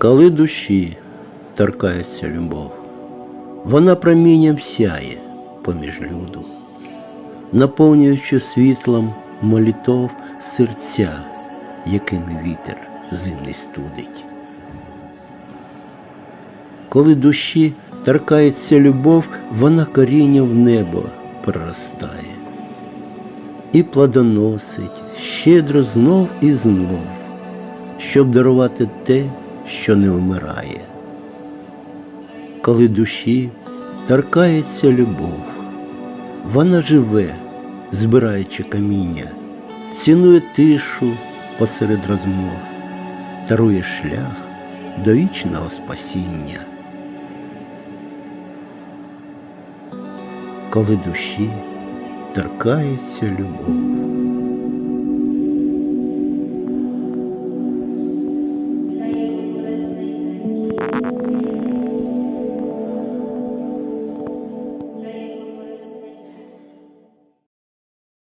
Коли душі торкається любов, вона промінням сяє поміж люду, наповнюючи світлом молитов серця, якими вітер зимний студить. Коли душі торкається любов, вона коріння в небо проростає і плодоносить щедро знов і знов, щоб дарувати те, що не вмирає. Коли душі торкається любов, вона живе, збираючи каміння, цінує тишу посеред розмов, дарує шлях до вічного спасіння. Коли душі торкається любов.